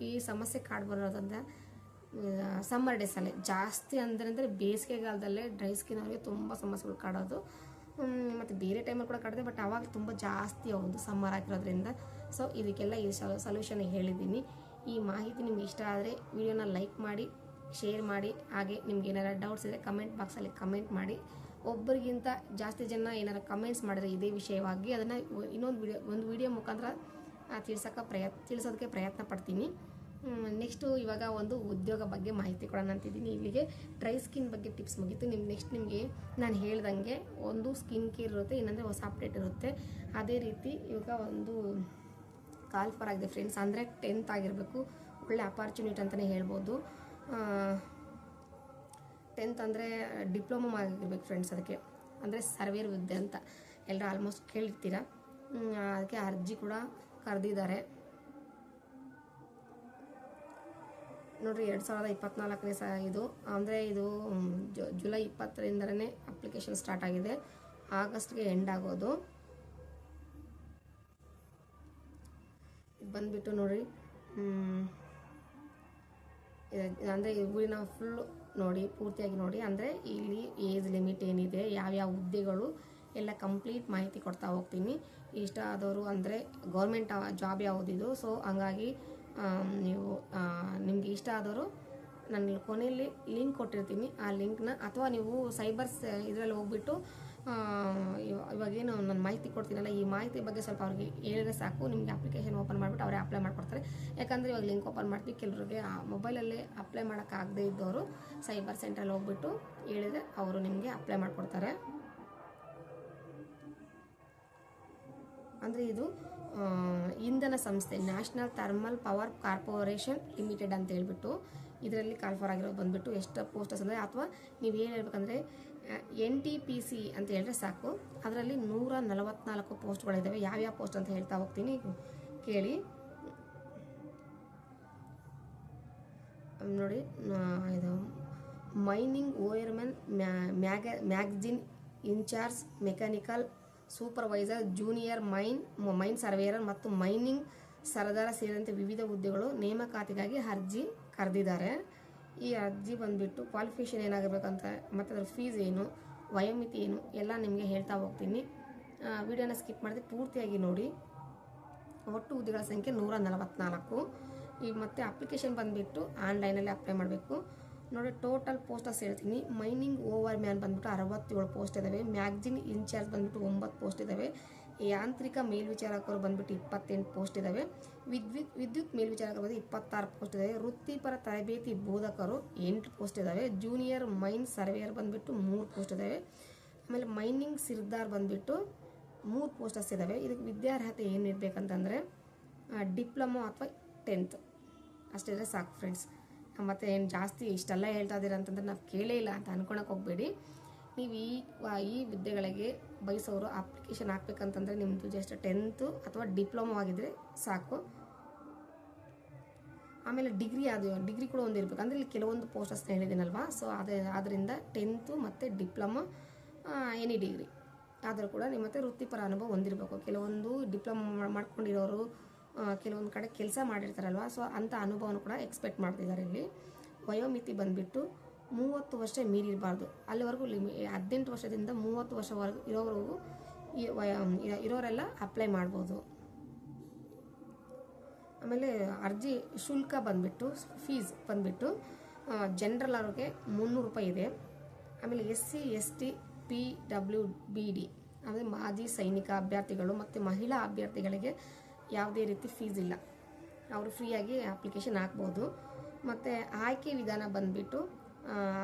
ಈ- ಸಮಸ್ಯೆ ಕಾಡು ಬರೋದಂದ್ರೆ ಸಮ್ಮರ್ ಡೇಸಲ್ಲೇ ಜಾಸ್ತಿ ಅಂದರೆ ಅಂದರೆ ಬೇಸಿಗೆಗಾಲದಲ್ಲೇ ಡ್ರೈ ಸ್ಕಿನ್ ಅವರಿಗೆ ತುಂಬ ಸಮಸ್ಯೆಗಳು ಕಾಡೋದು. ಮತ್ತು ಬೇರೆ ಟೈಮಲ್ಲಿ ಕೂಡ ಕಾಡಿದೆ ಬಟ್ ಆವಾಗ ತುಂಬ ಜಾಸ್ತಿ ಆಗೋದು ಸಮ್ಮರ್ ಆಗಿರೋದ್ರಿಂದ. ಸೊ ಇದಕ್ಕೆಲ್ಲ ಈ ಸೊಲ್ಯೂಷನ್ ಹೇಳಿದ್ದೀನಿ. ಈ ಮಾಹಿತಿ ನಿಮ್ಗೆ ಇಷ್ಟ ಆದರೆ ವಿಡಿಯೋನ ಲೈಕ್ ಮಾಡಿ ಶೇರ್ ಮಾಡಿ, ಹಾಗೆ ನಿಮ್ಗೆ ಏನಾರ ಡೌಟ್ಸ್ ಇದ್ದರೆ ಕಮೆಂಟ್ ಬಾಕ್ಸಲ್ಲಿ ಕಮೆಂಟ್ ಮಾಡಿ. ಒಬ್ಬರಿಗಿಂತ ಜಾಸ್ತಿ ಜನ ಏನಾರು ಕಮೆಂಟ್ಸ್ ಮಾಡಿದ್ರೆ ಇದೇ ವಿಷಯವಾಗಿ ಅದನ್ನು ಇನ್ನೊಂದು ವಿಡಿಯೋ ಒಂದು ವಿಡಿಯೋ ಮುಖಾಂತರ ತಿಳಿಸೋಕೆ ಪ್ರಯತ್ನ, ತಿಳಿಸೋದಕ್ಕೆ ಪ್ರಯತ್ನ ಪಡ್ತೀನಿ. ನೆಕ್ಸ್ಟು ಇವಾಗ ಒಂದು ಉದ್ಯೋಗ ಬಗ್ಗೆ ಮಾಹಿತಿ ಕೊಡೋಣ ಅಂತಿದ್ದೀನಿ. ಇಲ್ಲಿಗೆ ಡ್ರೈ ಸ್ಕಿನ್ ಬಗ್ಗೆ ಟಿಪ್ಸ್ ಮುಗೀತು. ನಿಮ್ಮ ನೆಕ್ಸ್ಟ್ ನಿಮಗೆ ನಾನು ಹೇಳ್ದಂಗೆ ಒಂದು ಸ್ಕಿನ್ ಕೇರ್ ಇರುತ್ತೆ ಇನ್ನೊಂದರೆ ಹೊಸ ಅಪ್ಡೇಟ್ ಇರುತ್ತೆ. ಅದೇ ರೀತಿ ಇವಾಗ ಒಂದು ಕಾಲ್ ಫಾರ್ ಆಗಿದೆ ಫ್ರೆಂಡ್ಸ್ ಅಂದರೆ ಟೆಂತ್ ಆಗಿರಬೇಕು, ಒಳ್ಳೆ ಅಪಾರ್ಚುನಿಟಿ ಅಂತಲೇ ಹೇಳ್ಬೋದು. ಟೆಂತ್ ಅಂದರೆ ಡಿಪ್ಲೊಮಾ ಆಗಿರ್ಬೇಕು ಫ್ರೆಂಡ್ಸ್ ಅದಕ್ಕೆ. ಅಂದರೆ ಸರ್ವೇರ್ ಹುದ್ದೆ ಅಂತ. ಎಲ್ಲರೂ ಆಲ್ಮೋಸ್ಟ್ ಕೇಳಿರ್ತೀರ? ಅದಕ್ಕೆ ಅರ್ಜಿ ಕೂಡ ಕರೆದಿದ್ದಾರೆ. ನೋಡ್ರಿ ಎರಡು ಸಾವಿರದ ಇಪ್ಪತ್ನಾಲ್ಕನೇ ಸ ಇದು. ಅಂದರೆ ಇದು ಜುಲೈ ಇಪ್ಪತ್ತರಿಂದನೇ ಅಪ್ಲಿಕೇಶನ್ ಸ್ಟಾರ್ಟ್ ಆಗಿದೆ. ಆಗಸ್ಟ್ಗೆ ಎಂಡ್ ಆಗೋದು. ಬಂದುಬಿಟ್ಟು ನೋಡ್ರಿ ಅಂದರೆ ಊರಿನ ಫುಲ್ ನೋಡಿ, ಪೂರ್ತಿಯಾಗಿ ನೋಡಿ. ಅಂದರೆ ಇಲ್ಲಿ ಏಜ್ ಲಿಮಿಟ್ ಏನಿದೆ, ಯಾವ್ಯಾವ ಹುದ್ದೆಗಳು ಎಲ್ಲ ಕಂಪ್ಲೀಟ್ ಮಾಹಿತಿ ಕೊಡ್ತಾ ಹೋಗ್ತೀನಿ. ಇಷ್ಟ ಆದವರು ಅಂದರೆ ಗೌರ್ಮೆಂಟ್ ಜಾಬ್ ಯಾವುದಿದು. ಸೊ ಹಂಗಾಗಿ ನೀವು ನಿಮಗೆ ಇಷ್ಟ ಆದವರು ನಾನು ಕೊನೆಯಲ್ಲಿ ಲಿಂಕ್ ಕೊಟ್ಟಿರ್ತೀನಿ. ಆ ಲಿಂಕ್ನ ಅಥವಾ ನೀವು ಸೈಬರ್ಸ್ ಇದರಲ್ಲಿ ಹೋಗ್ಬಿಟ್ಟು ಇವಾಗೇನು ನಾನು ಮಾಹಿತಿ ಕೊಡ್ತೀನಲ್ಲ, ಈ ಮಾಹಿತಿ ಬಗ್ಗೆ ಸ್ವಲ್ಪ ಅವ್ರಿಗೆ ಹೇಳಿದ್ರೆ ಸಾಕು. ನಿಮಗೆ ಅಪ್ಲಿಕೇಶನ್ ಓಪನ್ ಮಾಡಿಬಿಟ್ಟು ಅವರೇ ಅಪ್ಲೈ ಮಾಡಿಕೊಡ್ತಾರೆ. ಯಾಕಂದರೆ ಇವಾಗ ಲಿಂಕ್ ಓಪನ್ ಮಾಡ್ತೀವಿ. ಕೆಲವರಿಗೆ ಆ ಮೊಬೈಲಲ್ಲೇ ಅಪ್ಲೈ ಮಾಡೋಕ್ಕಾಗದೇ ಇದ್ದವರು ಸೈಬರ್ ಸೆಂಟ್ರಲ್ಲಿ ಹೋಗ್ಬಿಟ್ಟು ಹೇಳಿದರೆ ಅವರು ನಿಮಗೆ ಅಪ್ಲೈ ಮಾಡಿಕೊಡ್ತಾರೆ. ಅಂದರೆ ಇದು ಇಂಧನ ಸಂಸ್ಥೆ National Thermal Power Corporation Limited ಅಂತ ಹೇಳ್ಬಿಟ್ಟು ಇದರಲ್ಲಿ ಕಾಲ್ಫರ್ ಆಗಿರೋದು ಬಂದ್ಬಿಟ್ಟು ಎಷ್ಟು ಪೋಸ್ಟರ್ಸ್ ಅಂದರೆ, ಅಥವಾ ನೀವು ಏನು ಹೇಳ್ಬೇಕಂದ್ರೆ ಎನ್ ಟಿ ಪಿ ಸಿ ಅಂತ ಹೇಳಿದ್ರೆ ಸಾಕು. ಅದರಲ್ಲಿ ನೂರ ನಲವತ್ನಾಲ್ಕು ಪೋಸ್ಟ್ಗಳಿದ್ದಾವೆ ಯಾವ್ಯಾವ ಪೋಸ್ಟ್ ಅಂತ ಹೇಳ್ತಾ ಹೋಗ್ತೀನಿ. ಕೇಳಿ. ನೋಡಿ ಇದು ಮೈನಿಂಗ್ ಓಯರ್ಮನ್ ಮ್ಯಾಗ, magazine in charge mechanical supervisor, junior, mine mine surveyor ಮತ್ತು ಮೈನಿಂಗ್ ಸರದಾರ ಸೇರಿದಂತೆ ವಿವಿಧ ಹುದ್ದೆಗಳು ನೇಮಕಾತಿಗಾಗಿ ಅರ್ಜಿ ಕರೆದಿದ್ದಾರೆ. ಈ ಅರ್ಜಿ ಬಂದುಬಿಟ್ಟು ಕ್ವಾಲಿಫಿಕೇಷನ್ ಏನಾಗಿರ್ಬೇಕಂತ, ಮತ್ತು ಅದ್ರ ಫೀಸ್ ಏನು, ವಯೋಮಿತಿ ಏನು, ಎಲ್ಲ ನಿಮಗೆ ಹೇಳ್ತಾ ಹೋಗ್ತೀನಿ. ವಿಡಿಯೋನ ಸ್ಕಿಪ್ ಮಾಡಿದೆ ಪೂರ್ತಿಯಾಗಿ ನೋಡಿ. ಒಟ್ಟು ಹುದ್ದೆಗಳ ಸಂಖ್ಯೆ ನೂರ ನಲವತ್ನಾಲ್ಕು. ಈಗ ಮತ್ತೆ ಅಪ್ಲಿಕೇಶನ್ ಬಂದುಬಿಟ್ಟು ಆನ್ಲೈನಲ್ಲಿ ಅಪ್ಲೈ ಮಾಡಬೇಕು. ನೋಡಿ ಟೋಟಲ್ ಪೋಸ್ಟಸ್ ಹೇಳ್ತೀನಿ. ಮೈನಿಂಗ್ ಓವರ್ ಮ್ಯಾನ್ ಬಂದ್ಬಿಟ್ಟು ಅರವತ್ತೇಳು ಪೋಸ್ಟ್ ಇದ್ದಾವೆ ಮ್ಯಾಗ್ಜಿನ್ ಇನ್ಚಾರ್ಜ್ ಬಂದ್ಬಿಟ್ಟು ಒಂಬತ್ತು ಪೋಸ್ಟ್ ಇದ್ದಾವೆ ಯಾಂತ್ರಿಕ ಮೇಲ್ವಿಚಾರಕರು ಬಂದ್ಬಿಟ್ಟು ಇಪ್ಪತ್ತೆಂಟು ಪೋಸ್ಟ್ ಇದ್ದಾವೆ ವಿದ್ಯುತ್ ವಿದ್ಯುತ್ ಮೇಲ್ವಿಚಾರಕರು ಬಂದು ಇಪ್ಪತ್ತಾರು ಪೋಸ್ಟ್ ಇದ್ದಾವೆ ವೃತ್ತಿಪರ ತರಬೇತಿ ಬೋಧಕರು ಎಂಟು ಪೋಸ್ಟ್ ಇದ್ದಾವೆ ಜೂನಿಯರ್ ಮೈನ್ ಸರ್ವೇಯರ್ ಬಂದ್ಬಿಟ್ಟು ಮೂರು ಪೋಸ್ಟ್ ಇದ್ದಾವೆ ಆಮೇಲೆ ಮೈನಿಂಗ್ ಸಿರ್ದಾರ್ ಬಂದ್ಬಿಟ್ಟು ಮೂರು ಪೋಸ್ಟಸ್ ಇದ್ದಾವೆ ಇದಕ್ಕೆ ವಿದ್ಯಾರ್ಹತೆ ಏನು ಇರಬೇಕಂತಂದರೆ ಡಿಪ್ಲೊಮೊ ಅಥವಾ ಟೆಂತ್ ಅಷ್ಟಿದ್ರೆ ಸಾಕು ಫ್ರೆಂಡ್ಸ್ ಮತ್ತು ಏನು ಜಾಸ್ತಿ ಇಷ್ಟೆಲ್ಲ ಹೇಳ್ತಾ ಅಂತಂದ್ರೆ ನಾವು ಕೇಳೇ ಇಲ್ಲ ಅಂತ ಅನ್ಕೊಳಕ್ಕೆ ಹೋಗಬೇಡಿ. ನೀವು ಈ ಈ ವಿದ್ಯೆಗಳಿಗೆ ಬಯಸೋರು ಅಪ್ಲಿಕೇಶನ್ ಹಾಕ್ಬೇಕಂತಂದರೆ ನಿಮ್ಮದು ಜಸ್ಟ್ ಟೆಂತು ಅಥವಾ ಡಿಪ್ಲೊಮೋ ಆಗಿದ್ದರೆ ಸಾಕು. ಆಮೇಲೆ ಡಿಗ್ರಿ ಅದು ಡಿಗ್ರಿ ಕೂಡ ಒಂದು ಇರಬೇಕು. ಅಂದರೆ ಇಲ್ಲಿ ಕೆಲವೊಂದು ಪೋಸ್ಟಸ್ನ ಹೇಳಿದ್ದೀನಲ್ವಾ? ಸೊ ಅದೇ ಆದ್ದರಿಂದ ಟೆಂತು ಮತ್ತು ಡಿಪ್ಲೊಮಾ ಎನಿ ಡಿಗ್ರಿ ಆದರೂ ಕೂಡ ನಿಮ್ಮ ಮತ್ತೆ ವೃತ್ತಿಪರ ಅನುಭವ ಹೊಂದಿರಬೇಕು. ಕೆಲವೊಂದು ಡಿಪ್ಲೊಮಾ ಮಾಡ್ಕೊಂಡಿರೋರು ಕೆಲವೊಂದು ಕಡೆ ಕೆಲಸ ಮಾಡಿರ್ತಾರಲ್ವ ಸೊ ಅಂಥ ಅನುಭವನ ಕೂಡ ಎಕ್ಸ್ಪೆಕ್ಟ್ ಮಾಡ್ತಿದ್ದಾರೆ ಇಲ್ಲಿ. ವಯೋಮಿತಿ ಬಂದುಬಿಟ್ಟು ಮೂವತ್ತು ವರ್ಷ ಮೀರಿರಬಾರ್ದು ಅಲ್ಲಿವರೆಗೂ ಲಿಮಿ ಹದಿನೆಂಟು ವರ್ಷದಿಂದ ಮೂವತ್ತು ವರ್ಷವರೆಗೂ ಇರೋವರೆಗೂ ಇರೋರೆಲ್ಲ ಅಪ್ಲೈ ಮಾಡ್ಬೋದು. ಆಮೇಲೆ ಅರ್ಜಿ ಶುಲ್ಕ ಬಂದುಬಿಟ್ಟು ಫೀಸ್ ಬಂದುಬಿಟ್ಟು ಜನರಲ್ ಅವ್ರಿಗೆ ಮುನ್ನೂರು ರೂಪಾಯಿ ಇದೆ. ಆಮೇಲೆ S C S T P W B D ಅಂದರೆ ಮಾಜಿ ಸೈನಿಕ ಅಭ್ಯರ್ಥಿಗಳು ಮತ್ತು ಮಹಿಳಾ ಅಭ್ಯರ್ಥಿಗಳಿಗೆ ಯಾವುದೇ ರೀತಿ ಫೀಸ್ ಇಲ್ಲ. ಅವರು ಫ್ರೀಯಾಗಿ ಅಪ್ಲಿಕೇಶನ್ ಹಾಕ್ಬೋದು. ಮತ್ತು ಆಯ್ಕೆ ವಿಧಾನ ಬಂದುಬಿಟ್ಟು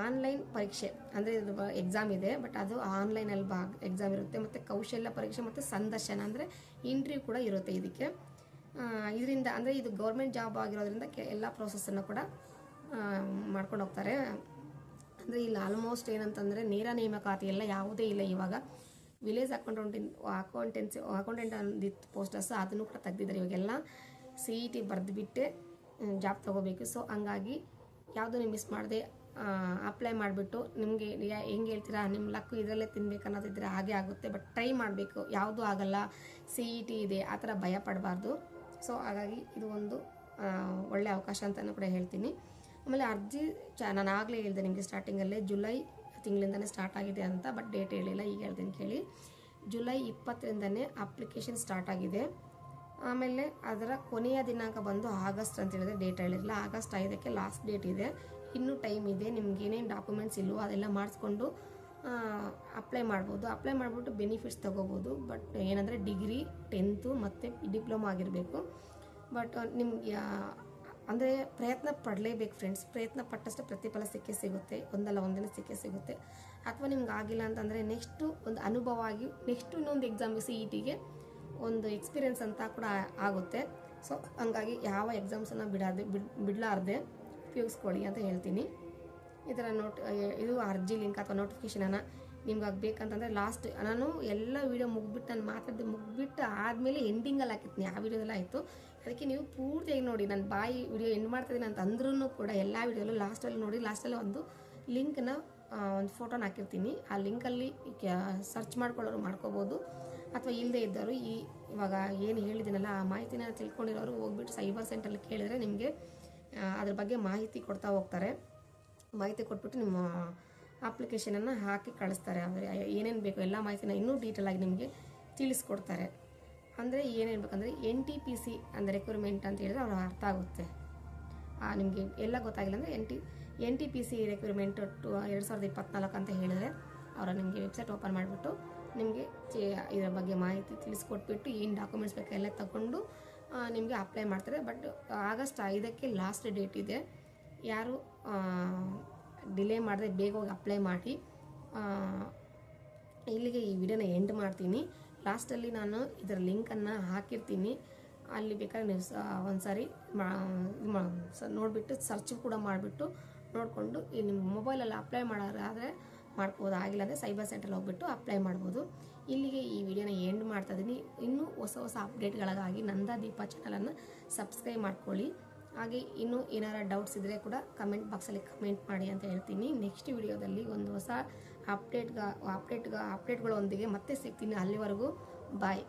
ಆನ್ಲೈನ್ ಪರೀಕ್ಷೆ. ಅಂದರೆ ಇದು ಎಕ್ಸಾಮ್ ಇದೆ ಬಟ್ ಅದು ಆನ್ಲೈನಲ್ಲಿ ಬಾ ಎಕ್ಸಾಮ್ ಇರುತ್ತೆ. ಮತ್ತು ಕೌಶಲ್ಯ ಪರೀಕ್ಷೆ, ಮತ್ತು ಸಂದರ್ಶನ ಅಂದರೆ ಇಂಟ್ರ್ಯೂ ಕೂಡ ಇರುತ್ತೆ ಇದಕ್ಕೆ. ಇದರಿಂದ ಅಂದರೆ ಇದು ಗೌರ್ಮೆಂಟ್ ಜಾಬ್ ಆಗಿರೋದ್ರಿಂದ ಕೆ, ಎಲ್ಲ ಪ್ರೋಸೆಸ್ಸನ್ನು ಕೂಡ ಮಾಡ್ಕೊಂಡು ಹೋಗ್ತಾರೆ. ಅಂದರೆ ಇಲ್ಲಿ ಆಲ್ಮೋಸ್ಟ್ ಏನಂತಂದರೆ ನೇರ ನೇಮಕಾತಿ ಎಲ್ಲ ಯಾವುದೇ ಇಲ್ಲ ಇವಾಗ. ವಿಲೇಜ್ ಅಕೌಂಟೆಂಟ್ ಅಕೌಂಟೆನ್ಸಿ ಅಕೌಂಟೆಂಟ್ ಅಂದಿತ್ತು ಪೋಸ್ಟರ್ಸ್ ಅದನ್ನು ಕೂಡ ತೆಗ್ದಿದ್ದಾರೆ. ಇವಾಗೆಲ್ಲ ಸಿ ಇ ಟಿ ಬರೆದುಬಿಟ್ಟೆ ಜಾಬ್ ತೊಗೋಬೇಕು. ಸೊ ಹಂಗಾಗಿ ಯಾವುದನ್ನು ಮಿಸ್ ಮಾಡದೆ ಅಪ್ಲೈ ಮಾಡಿಬಿಟ್ಟು ನಿಮಗೆ ಹೆಂಗೆ ಹೇಳ್ತೀರಾ ನಿಮ್ಮ ಲಕ್ಕು ಇದರಲ್ಲೇ ತಿನ್ಬೇಕು ಅನ್ನೋದಿದ್ರೆ ಹಾಗೆ ಆಗುತ್ತೆ. ಬಟ್ ಟ್ರೈ ಮಾಡಬೇಕು. ಯಾವುದೂ ಆಗಲ್ಲ ಸಿ ಇ ಟಿ ಇದೆ, ಆ ಥರ ಭಯ ಪಡಬಾರ್ದು. ಸೊ ಹಾಗಾಗಿ ಇದು ಒಂದು ಒಳ್ಳೆಯ ಒಳ್ಳೆ ಅವಕಾಶ ಅಂತಲೂ ಕೂಡ ಹೇಳ್ತೀನಿ. ಆಮೇಲೆ ಅರ್ಜಿ ಚ, ನಾನು ಆಗಲೇ ಹೇಳಿದೆ ನಿಮಗೆ ಸ್ಟಾರ್ಟಿಂಗಲ್ಲೇ ಜುಲೈ ತಿಂಗಳಿಂದನೇ ಸ್ಟಾರ್ಟ್ ಆಗಿದೆ ಅಂತ ಬಟ್ ಡೇಟ್ ಹೇಳಿಲ್ಲ, ಈಗ ಹೇಳ್ತೀನಿ ಕೇಳಿ. ಜುಲೈ ಇಪ್ಪತ್ತರಿಂದನೇ ಅಪ್ಲಿಕೇಶನ್ ಸ್ಟಾರ್ಟ್ ಆಗಿದೆ. ಆಮೇಲೆ ಅದರ ಕೊನೆಯ ದಿನಾಂಕ ಬಂದು ಆಗಸ್ಟ್ ಅಂತ ಹೇಳಿದ್ರೆ ಡೇಟ್ ಹೇಳಿರಲಿಲ್ಲ ಆಗಸ್ಟ್ ಐದಕ್ಕೆ ಲಾಸ್ಟ್ ಡೇಟ್ ಇದೆ. ಇನ್ನೂ ಟೈಮ್ ಇದೆ, ನಿಮ್ಗೆ ಏನೇನು ಡಾಕ್ಯುಮೆಂಟ್ಸ್ ಇಲ್ಲವೋ ಅದೆಲ್ಲ ಮಾಡಿಸ್ಕೊಂಡು ಅಪ್ಲೈ ಮಾಡ್ಬೋದು. ಅಪ್ಲೈ ಮಾಡಿಬಿಟ್ಟು ಬೆನಿಫಿಟ್ಸ್ ತೊಗೋಬೋದು ಬಟ್ ಏನಂದರೆ ಡಿಗ್ರಿ ಟೆಂತು ಮತ್ತು ಡಿಪ್ಲೊಮಾ ಆಗಿರಬೇಕು. ಬಟ್ ನಿಮ್ಗೆ ಅಂದರೆ ಪ್ರಯತ್ನ ಪಡಲೇಬೇಕು ಫ್ರೆಂಡ್ಸ್ ಪ್ರಯತ್ನ ಪಟ್ಟಷ್ಟು ಪ್ರತಿಫಲ ಸಿಕ್ಕೇ ಸಿಗುತ್ತೆ. ಒಂದಲ್ಲ ಒಂದಿನ ಸಿಕ್ಕೇ ಸಿಗುತ್ತೆ. ಅಥವಾ ನಿಮ್ಗೆ ಆಗಿಲ್ಲ ಅಂತಂದರೆ ನೆಕ್ಸ್ಟು ಒಂದು ಅನುಭವ ಆಗಿ ನೆಕ್ಸ್ಟು ಇನ್ನೊಂದು ಎಕ್ಸಾಮ್ ಸಿ ಇ ಟಿಗೆ ಒಂದು ಎಕ್ಸ್ಪೀರಿಯೆನ್ಸ್ ಅಂತ ಕೂಡ ಆಗುತ್ತೆ. ಸೊ ಹಂಗಾಗಿ ಯಾವ ಎಕ್ಸಾಮ್ಸನ್ನು ಬಿಡಾದೆ, ಬಿಡ್, ಬಿಡಲಾರ್ದೆ ಉಪಯೋಗಿಸ್ಕೊಳ್ಳಿ ಅಂತ ಹೇಳ್ತೀನಿ. ಈ ಥರ ನೋಟ್ ಇದು ಅರ್ಜಿ ಲಿಂಕ್ ಅಥವಾ ನೋಟಿಫಿಕೇಷನನ್ನು ನಿಮ್ಗೆ ಬೇಕಂತಂದರೆ ಲಾಸ್ಟ್ ನಾನು ಎಲ್ಲ ವೀಡಿಯೋ ಮುಗ್ಬಿಟ್ಟು ನಾನು ಮಾತಾಡಿದ್ದು ಮುಗ್ಬಿಟ್ಟು ಆದಮೇಲೆ ಎಂಡಿಂಗಲ್ಲಿ ಹಾಕಿರ್ತೀನಿ ಆ ವೀಡಿಯೋದಲ್ಲ ಆಯಿತು. ಅದಕ್ಕೆ ನೀವು ಪೂರ್ತಿಯಾಗಿ ನೋಡಿ, ನಾನು ಬಾಯಿ ವಿಡಿಯೋ ಎಂಡ್ ಮಾಡ್ತಿದ್ದೀನಿ ಅಂತ ಅಂದ್ರೂ ಕೂಡ ಎಲ್ಲ ವಿಡಿಯೋಲ್ಲೂ ಲಾಸ್ಟಲ್ಲಿ ನೋಡಿ ಲಾಸ್ಟಲ್ಲಿ ಒಂದು ಲಿಂಕ್ನ ಒಂದು ಫೋಟೋನ ಹಾಕಿರ್ತೀನಿ. ಆ ಲಿಂಕಲ್ಲಿ ಸರ್ಚ್ ಮಾಡ್ಕೊಳ್ಳೋರು ಮಾಡ್ಕೋಬೋದು. ಅಥವಾ ಇಲ್ಲದೆ ಇದ್ದವರು ಈ, ಇವಾಗ ಏನು ಹೇಳಿದ್ದೀನಲ್ಲ, ಆ ಮಾಹಿತಿನ ತಿಳ್ಕೊಂಡಿರೋರು ಹೋಗ್ಬಿಟ್ಟು ಸೈಬರ್ ಸೆಂಟ್ರಲ್ಲಿ ಕೇಳಿದರೆ ನಿಮಗೆ ಅದ್ರ ಬಗ್ಗೆ ಮಾಹಿತಿ ಕೊಡ್ತಾ ಹೋಗ್ತಾರೆ. ಮಾಹಿತಿ ಕೊಟ್ಬಿಟ್ಟು ನಿಮ್ಮ ಅಪ್ಲಿಕೇಶನನ್ನು ಹಾಕಿ ಕಳಿಸ್ತಾರೆ. ಅಂದರೆ ಏನೇನು ಬೇಕು ಎಲ್ಲ ಮಾಹಿತಿನ ಇನ್ನೂ ಡೀಟೇಲಾಗಿ ನಿಮಗೆ ತಿಳಿಸ್ಕೊಡ್ತಾರೆ. ಅಂದರೆ ಏನೇಳ್ಬೇಕಂದ್ರೆ ಬೇಕಂದರೆ ಎನ್ ಟಿ ಪಿ ಸಿ ಅಂದರೆ ರೆಕ್ವೈರ್ಮೆಂಟ್ ಅಂತ ಹೇಳಿದ್ರೆ ಅವ್ರಿಗೆ ಅರ್ಥ ಆಗುತ್ತೆ. ನಿಮಗೆ ಎಲ್ಲ ಗೊತ್ತಾಗಿಲ್ಲ ಅಂದರೆ N T N T P C requirement to ಎರಡು ಸಾವಿರದ ಇಪ್ಪತ್ನಾಲ್ಕು ಅಂತ ಹೇಳಿದ್ರೆ ಅವರ ನಿಮಗೆ ವೆಬ್ಸೈಟ್ ಓಪನ್ ಮಾಡಿಬಿಟ್ಟು ನಿಮಗೆ ಇದರ ಬಗ್ಗೆ ಮಾಹಿತಿ ತಿಳಿಸ್ಕೊಟ್ಬಿಟ್ಟು ಏನು ಡಾಕ್ಯುಮೆಂಟ್ಸ್ ಬೇಕೆಲ್ಲ ತಗೊಂಡು ನಿಮಗೆ ಅಪ್ಲೈ ಮಾಡ್ತಾರೆ. ಬಟ್ ಆಗಸ್ಟ್ ಐದಕ್ಕೆ ಲಾಸ್ಟ್ ಡೇಟ್ ಇದೆ. ಯಾರು ಡಿಲೇ ಮಾಡದೆ ಬೇಗ ಹೋಗಿ ಅಪ್ಲೈ ಮಾಡಿ ಇಲ್ಲಿಗೆ ಈ ವಿಡಿಯೋನ ಎಂಡ್ ಮಾಡ್ತೀನಿ. ಲಾಸ್ಟಲ್ಲಿ ನಾನು ಇದರ ಲಿಂಕನ್ನು ಹಾಕಿರ್ತೀನಿ. ಅಲ್ಲಿ ಬೇಕಾದ್ರೆ ನೀವು ಸ ಒಂದು ಸಾರಿ ನೋಡಿಬಿಟ್ಟು ಸರ್ಚ್ ಕೂಡ ಮಾಡಿಬಿಟ್ಟು ನೋಡಿಕೊಂಡು, ಈ ನಿಮ್ಮ ಮೊಬೈಲಲ್ಲಿ ಅಪ್ಲೈ ಮಾಡೋದಾದರೆ ಮಾಡ್ಬೋದು. ಆಗಿಲ್ಲ ಅಂದರೆ ಸೈಬರ್ ಸೆಂಟ್ರಲ್ಲಿ ಹೋಗ್ಬಿಟ್ಟು ಅಪ್ಲೈ ಮಾಡ್ಬೋದು. ಇಲ್ಲಿಗೆ ಈ ವಿಡಿಯೋನ ಎಂಡ್ ಮಾಡ್ತಾ ಇದ್ದೀನಿ. ಇನ್ನೂ ಹೊಸ ಹೊಸ ಅಪ್ಡೇಟ್ಗಳಿಗಾಗಿ ನಂದ ದೀಪ ಚಾನಲನ್ನು ಸಬ್ಸ್ಕ್ರೈಬ್ ಮಾಡ್ಕೊಳ್ಳಿ. ಹಾಗೆ ಇನ್ನೂ ಏನಾರ ಡೌಟ್ಸ್ ಇದ್ದರೆ ಕೂಡ ಕಮೆಂಟ್ ಬಾಕ್ಸಲ್ಲಿ ಕಮೆಂಟ್ ಮಾಡಿ ಅಂತ ಹೇಳ್ತೀನಿ. ನೆಕ್ಸ್ಟ್ ವಿಡಿಯೋದಲ್ಲಿ ಒಂದು ಹೊಸ ಅಪ್ಡೇಟ್ಗ ಅಪ್ಡೇಟ್ಗ ಅಪ್ಡೇಟ್ಗಳೊಂದಿಗೆ ಮತ್ತೆ ಸಿಗ್ತೀನಿ ಅಲ್ಲಿವರೆಗೂ. ಬಾಯ್